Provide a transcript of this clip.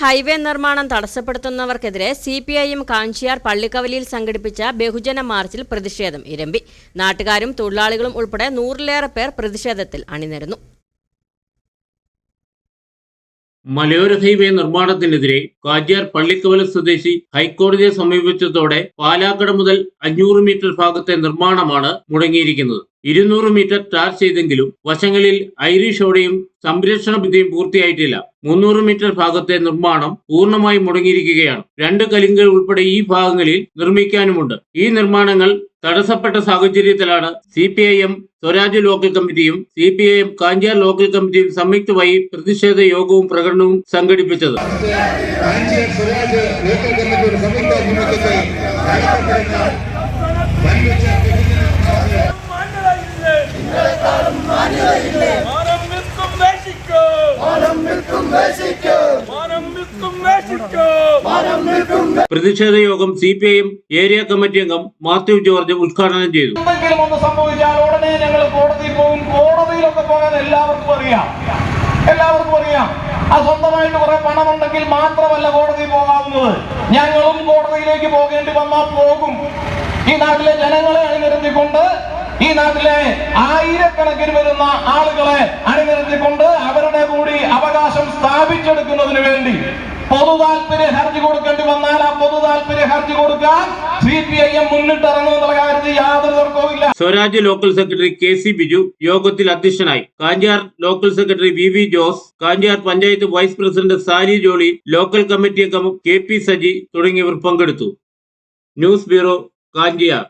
Highway നിർമ്മാണം തടസ്സപ്പെടുത്തുന്നവർക്കെതിരെ C P I M Kanchiyar പള്ളിക്കവലിയിൽ സംഘടിപ്പിച്ച ബഹുജന മാർച്ചിൽ പ്രതിഷേധം ഇരമ്പി. നാട്ടുകാരും തൊഴിലാളികളും ഉൾപ്പെടെ നൂറിലേറെ പേർ പ്രതിഷേധത്തിൽ അണിനിരന്നു. മലയോര ഹൈവേ നിർമ്മാണത്തിനെതിരെ കാഞ്ചിയാർ പള്ളിക്കവല സ്വദേശി ഹൈക്കോടതിയെ സമീപിച്ചതോടെ പാലാക്കട മുതൽ അഞ്ഞൂറ് മീറ്റർ ഭാഗത്തെ നിർമ്മാണമാണ് മുടങ്ങിയിരിക്കുന്നത്. ഇരുന്നൂറ് മീറ്റർ ടാർ ചെയ്തെങ്കിലും വശങ്ങളിൽ ഐറിഷോടെയും സംരക്ഷണ ഭിത്തിയും പൂർത്തിയായിട്ടില്ല. മുന്നൂറ് മീറ്റർ ഭാഗത്തെ നിർമ്മാണം പൂർണമായി മുടങ്ങിയിരിക്കുകയാണ്. രണ്ട് കലിങ്കൾ ഉൾപ്പെടെ ഈ ഭാഗങ്ങളിൽ നിർമ്മിക്കാനുമുണ്ട്. ഈ നിർമ്മാണങ്ങൾ തടസ്സപ്പെട്ട സാഹചര്യത്തിലാണ് C P I M Swaraj local കമ്മിറ്റിയും C P I M Kanchar local കമ്മിറ്റിയും സംയുക്തമായി പ്രതിഷേധ യോഗവും പ്രകടനവും സംഘടിപ്പിച്ചത്. പ്രതിഷേധ യോഗം C P I M area committee അംഗം മാത്യു ജോർജ് ഉദ്ഘാടനം ചെയ്തു. എന്തെങ്കിലും ഒന്ന് സംഭവിച്ചാൽ ഉടനെ ഞങ്ങൾ കോടതിയിൽ പോകും കോടതിയിലൊക്കെ പോകാൻ എല്ലാവർക്കും അറിയാം. എല്ലാവർക്കും അറിയാം. ആ സ്വന്തമായിട്ട് കുറെ പണമുണ്ടെങ്കിൽ മാത്രമല്ല കോടതിയിൽ പോകാവുന്നത്. ഞങ്ങളും കോടതിയിലേക്ക് പോകേണ്ടി വന്നാൽ പോകും. ഈ നാട്ടിലെ ജനങ്ങളെ അണിനിരത്തിക്കൊണ്ട് ഈ നാട്ടിലെ ആയിരക്കണക്കിന് വരുന്ന ആളുകളെ അണിനിരത്തിക്കൊണ്ട് അവരുടെ കൂടി അവകാശം സ്ഥാപിച്ചെടുക്കുന്നതിന് വേണ്ടി പൊതു താല്പര്യ ഹർജി കൊടുക്കേണ്ടി വന്നാൽ ആ പൊതു താല്പര്യ ഹർജി കൊടുക്കാൻ സി പി ഐ എം മുന്നിട്ടിറങ്ങുമെന്നുള്ള കാര്യത്തിൽ യാതൊരു തർക്കവുമില്ല Swaraj local secretary K C Biju യോഗത്തിൽ അധ്യക്ഷനായി. Kanchar local secretary V V Jose Kanchar panchayat vice president Sari Jolly local committee അംഗം കെ പി സജി തുടങ്ങിയവർ പങ്കെടുത്തു. News bureau Kanchiyar.